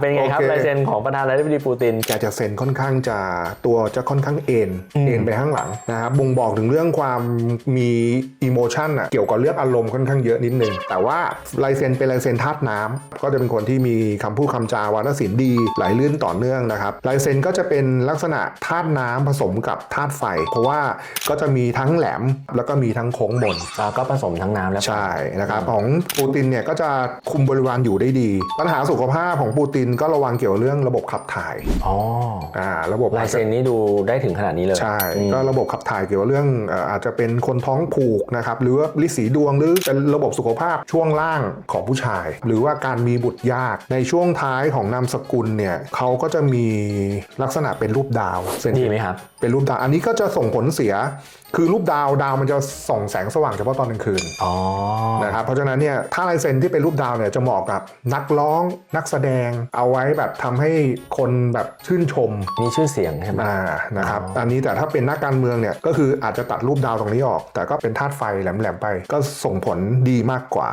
เป็นไงครับโอเค ลายเซ็นของประธานาธิบดีปูติน แกจะเซ็นค่อนข้างจะตัวจะค่อนข้างเอ็นอืม เอ็นไปข้างหลังนะครับบ่งบอกถึงเรื่องความมีอิโมชันอะเกี่ยวกับเรื่องอารมณ์ค่อนข้างเยอะนิดนึง แต่ว่าลายเซ็นเป็นลายเซ็นธาตุน้ำก็จะเป็นคนที่มีคำพูดคำจาวาทศิลป์ดีไหลลื่นต่อเนื่องนะครับลายเซ็นก็จะเป็นลักษณะธาตุน้ำผสมกับธาตุไฟ เพราะว่าก็จะมีทั้งแหลมแล้วก็มีทั้งโค้งมน อ่าก็ผสมทั้งน้ำและไฟใช่นะครับของปูตินเนี่ยก็จะคุมบริวารอยู่ได้ดี ปัญหาสุขภาพของปูตินก็ระวังเกี่ยวเรื่องระบบขับถ่ายอ๋ออ่าระบบลายเซ็นนี้ดูได้ถึงขนาดนี้เลยใช่อืมก็ระบบขับถ่ายเกี่ยวกับเรื่องเอ่ออาจจะเป็นคนท้องผูกนะครับหรือว่าลิสีดวงหรือเป็นระบบสุขภาพช่วงล่างของผู้ชาย หรือว่าการมีบุตรยากในช่วงท้ายของนามสกุลเนี่ยเขาก็จะมีลักษณะเป็นรูปดาวเส้นดีไหมครับเป็นรูปดาวอันนี้ก็จะส่งผลเสียคือรูปดาวดาวมันจะส่องแสงสว่างเฉพาะตอนกลางคืนอ๋อนะครับเพราะฉะนั้นเนี่ยถ้าลายเซ็นที่เป็นรูปดาวเนี่ยจะเหมาะกับนักร้องนักแสดงเอาไว้แบบทำให้คนแบบชื่นชมมีชื่อเสียงใช่ไหมอ่านะครับอ๋ออัอันนี้แต่ถ้าเป็นนักการเมืองเนี่ยก็คืออาจจะตัดรูปดาวตรงนี้ออก แต่ก็เป็นธาตุไฟแหลมๆไป ก็ส่งผลดีมากกว่า